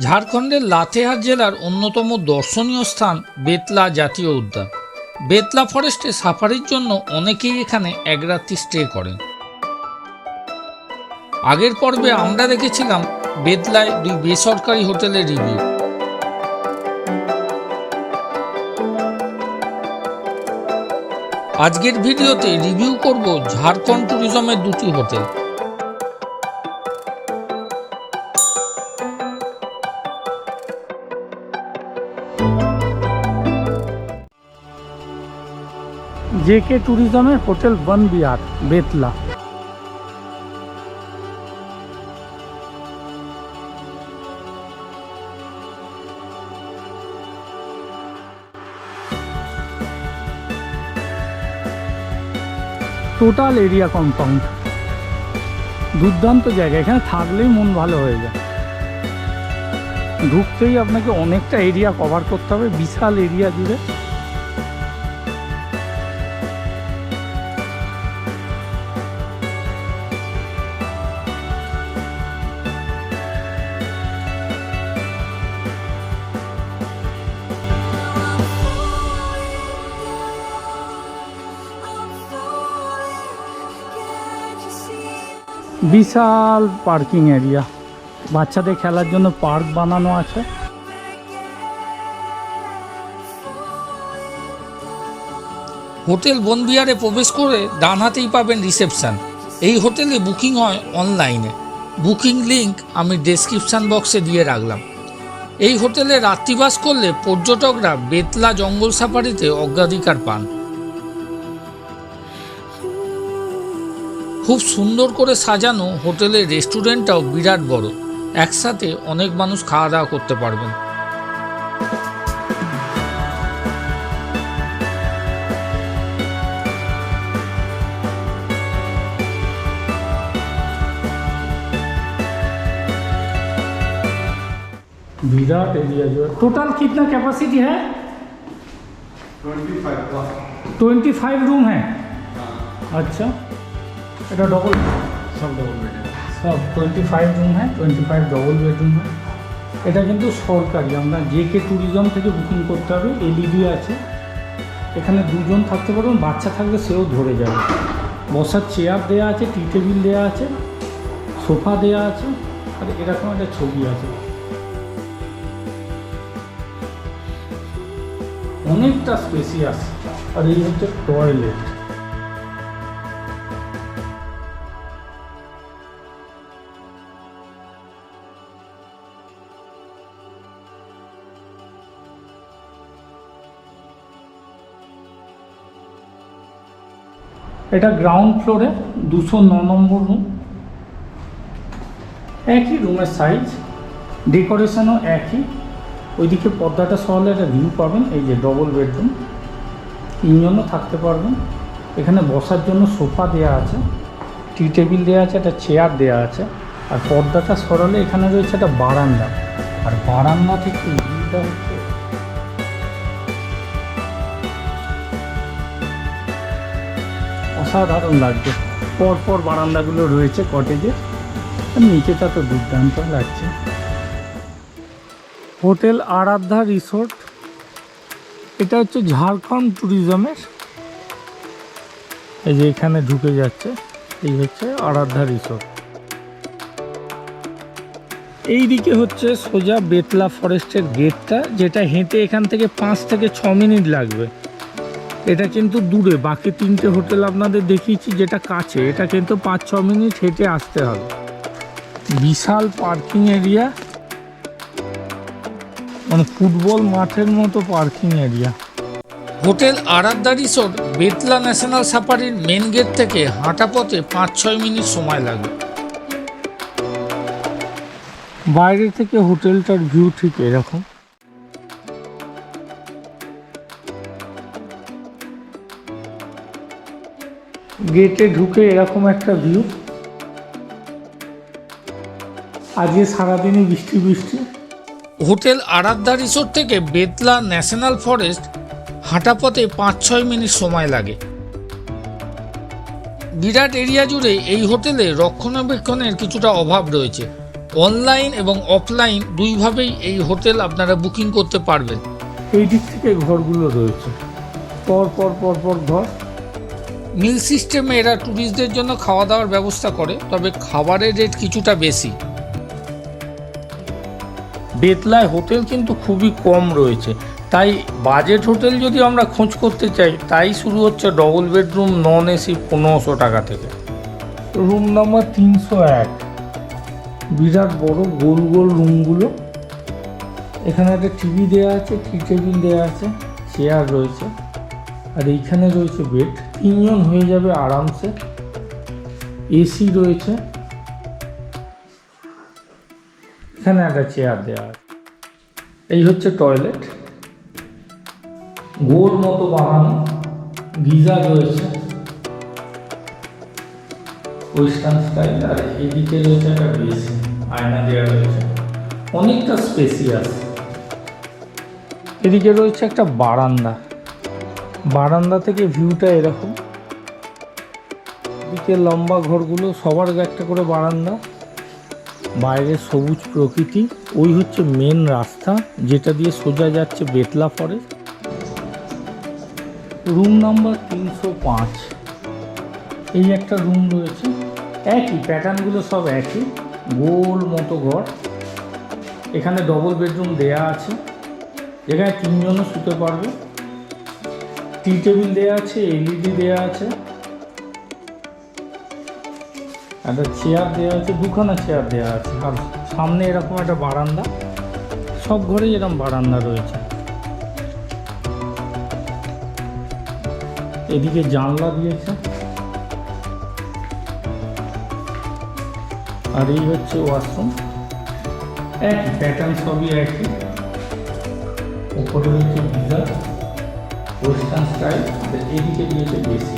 ঝাড়খণ্ডের লাতেহার জেলার অন্যতম দর্শনীয় স্থান বেতলা জাতীয় উদ্যান। বেতলা ফরেস্টে সাফারির জন্য অনেকেই এখানে এক রাত্রি স্টে করেন। আগের পর্বে আমরা দেখেছিলাম বেতলায় দুই বেসরকারি হোটেলের রিভিউ আজকের ভিডিওতে রিভিউ করব ঝাড়খণ্ড ট্যুরিজমের দুটি হোটেল। J K ট্যুরিজমের hotel Van Vihar, Betla. Total area compound দুর্দান্ত জায়গা, এখানে থাকলেই মন ভালো হয়ে যায়। ঢুকতেই আপনাকে অনেকটা এরিয়া কভার করতে হবে, বিশাল এরিয়া জুড়ে। বিশাল পার্কিং এরিয়া। বাচ্চাদের খেলার জন্য পার্ক বানানো আছে। হোটেল বনবিহারে প্রবেশ করে ডান হাতেই পাবেন রিসেপশন। এই হোটেলে বুকিং হয় অনলাইনে। বুকিং লিংক আমি ডেসক্রিপশান বক্সে দিয়ে রাখলাম। এই হোটেলে রাত্রিবাস করলে পর্যটকরা বেতলা জঙ্গল সাফারিতে অগ্রাধিকার পান। খুব সুন্দর করে সাজানো হোটেলের রেস্টুরেন্টটাও বিরাট বড় একসাথে অনেক মানুষ খাওয়া দাওয়া করতে পারবেন विराट एरिया जो है टोटल कितना कैपेसिटी है ट्वेंटी फाइव रूम है अच्छा এটা ডবল সব ডবল বেডের সব টোয়েন্টি ফাইভ রুম হ্যাঁ টোয়েন্টি ফাইভ ডবল বেডরুম হ্যাঁ। এটা কিন্তু সরকারি আমরা যে কে ট্যুরিজম থেকে বুকিং করতে হবে এলইডি আছে। এখানে দুজন থাকতে পারবেন বাচ্চা থাকলে সেও ধরে যাবে। বসার চেয়ার দেওয়া আছে টি টেবিল দেওয়া আছে সোফা দেওয়া আছে আর এরকম একটা ছবি আছে। অনেকটা স্পেসিয়াস আর এই হচ্ছে টয়লেট এটা গ্রাউন্ড ফ্লোরে দুশো ন নম্বর রুম একই রুমের সাইজ ডেকোরেশনও একই। ওইদিকে পর্দাটা সহলে একটা ভিউ পাবেন, এই যে ডবল বেডরুম তিনজনও থাকতে পারবেন। এখানে বসার জন্য সোফা দেওয়া আছে টি টেবিল দেওয়া আছে, একটা চেয়ার দেওয়া আছে। আর পর্দাটা সরালে এখানে রয়েছে একটা বারান্দা। আর বারান্দা থেকে ভিউটা হচ্ছে অসাধারণ লাগছে। পর পর বারান্দাগুলো রয়েছে কটেজের আর নিচেটা তো দুর্দান্ত লাগছে। Hotel Aradhya resort. এটা হচ্ছে ঝাড়খণ্ড ট্যুরিজমের এই যে এখানে ঢুকে যাচ্ছে, এই হচ্ছে আরাধ্যা রিসোর্ট। এই দিকে হচ্ছে সোজা বেতলা ফরেস্টের গেটটা যেটা হেঁটে এখান থেকে পাঁচ থেকে ছ মিনিট লাগবে। এটা কিন্তু দূরে, বাকি তিনটে হোটেল আপনাদের দেখিয়েছি যেটা কাছে। এটা কিন্তু পাঁচ, ছ মিনিট হেঁটে আসতে হবে। বিশাল পার্কিং এরিয়া। মানে ফুটবল মাঠের মতো parking area. Hotel Aradhya resort Betla national সাফারির main gate থেকে হাঁটা পথে পাঁচ, ছয় মিনিট সময় লাগবে বাইরে থেকে হোটেলটার ভিউ ঠিক এরকম। গেটে ঢুকে এরকম একটা ভিউ আজকে সারাদিনই বৃষ্টি বৃষ্টি। হোটেল আরাধ্যা রিসোর্ট থেকে বেতলা ন্যাশনাল ফরেস্ট হাঁটা পথে পাঁচ ছয় মিনিট সময় লাগে। বিরাট এরিয়া জুড়ে এই হোটেলে রক্ষণাবেক্ষণের কিছুটা অভাব রয়েছে। অনলাইন এবং অফলাইন দুইভাবেই এই হোটেল আপনারা বুকিং করতে পারবেন। এই দিক থেকে ঘরগুলো রয়েছে। পর পর পর পর ঘর। মিল সিস্টেমে এরা ট্যুরিস্টদের জন্য খাওয়া দাওয়ার ব্যবস্থা করে, তবে খাবারের রেট কিছুটা বেশি। বেতলায় হোটেল কিন্তু খুবই কম রয়েছে। তাই বাজেট হোটেল যদি আমরা খোঁজ করতে চাই, তাই শুরু হচ্ছে ডবল বেডরুম নন এসি পনেরোশো টাকা থেকে। রুম নাম্বার তিনশো এক। বিরাট বড় গোল গোল রুমগুলো এখানে একটা টিভি দেওয়া আছে টি টেবিল দেওয়া আছে চেয়ার রয়েছে, আর এইখানে রয়েছে বেড তিনজন হয়ে যাবে আরামসে। এসি রয়েছে। এখানে একটা চেয়ার দেওয়া এই হচ্ছে টয়লেট। গোল মতো বানানো। গিজার রয়েছে। Western style. আর এদিকে রয়েছে একটা বেসিন। আয়না দেওয়া রয়েছে। অনেকটা স্পেসিয়াস। এদিকে রয়েছে একটা বারান্দা। বারান্দা থেকে ভিউটা এরকম। এদিকে লম্বা ঘরগুলো সবার একটা করে বারান্দা। বাইরে সবুজ প্রকৃতি। ওই হচ্ছে মেন রাস্তা, যেটা দিয়ে সোজা যাচ্ছে বেতলা ফরেস্ট রুম নাম্বার তিনশো পাঁচ। এই একটা রুম রয়েছে। একই প্যাটার্নগুলো সব একই। গোল মতো ঘর। এখানে ডবল বেডরুম দেয়া আছে। এখানে তিনজনও শুতে পারবে। টি টেবিল দেওয়া আছে, এলইডি দেওয়া আছে একটা চেয়ার দেওয়া আছে, দুখানা চেয়ার দেওয়া আছে। আর সামনে এরকম একটা বারান্দা, সব ঘরেই এরকম বারান্দা রয়েছে। এদিকে জানলা দিয়েছে। আর এই হচ্ছে ওয়াশরুম। একই প্যাটার্ন সবই একই। উপরে হচ্ছে গিজার। ওয়েস্টার্ন স্টাইল আর এদিকে দিয়েছে বেশি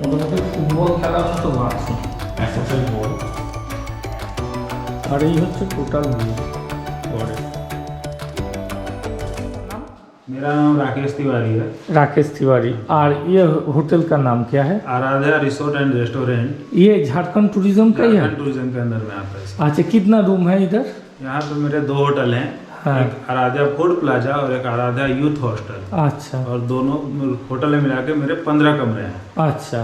মোটামুটি ফুটবল খেলার মতো বাথরুম এতটাই বড় আর এই হচ্ছে টোটাল ভিউ ঘরে मेरा नाम राकेश तिवारी है राकेश तिवारी और ये होटल का नाम क्या है आराध्या रिसोर्ट एंड रेस्टोरेंट ये झारखंड टूरिज्म का ही है झारखंड टूरिज्म के अंदर में आता है सर। अच्छा कितना रूम है इधर यहाँ पे मेरे दो होटल हैं हाँ। एक आराध्या फूड प्लाजा और एक आराध्या यूथ हॉस्टल अच्छा और दोनों होटल में मिला के मेरे पंद्रह कमरे हैं अच्छा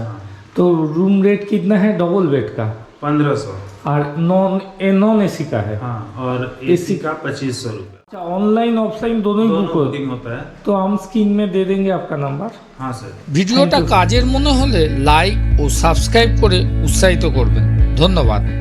तो रूम रेट कितना है डबल बेड का पंद्रह सौ और नॉन ए नॉन एसी का है हाँ और एसी का पच्चीस सौ रुपये अच्छा ऑनलाइन ऑफलाइन दोनों ही दोनों बुक हो बुकिंग होता है तो हम स्क्रीन में दे देंगे आपका नंबर हाँ सर ভিডিওটা Thank you. কাজের মনে হলে লাইক ও সাবস্ক্রাইব করে উৎসাহিত করবেন ধন্যবাদ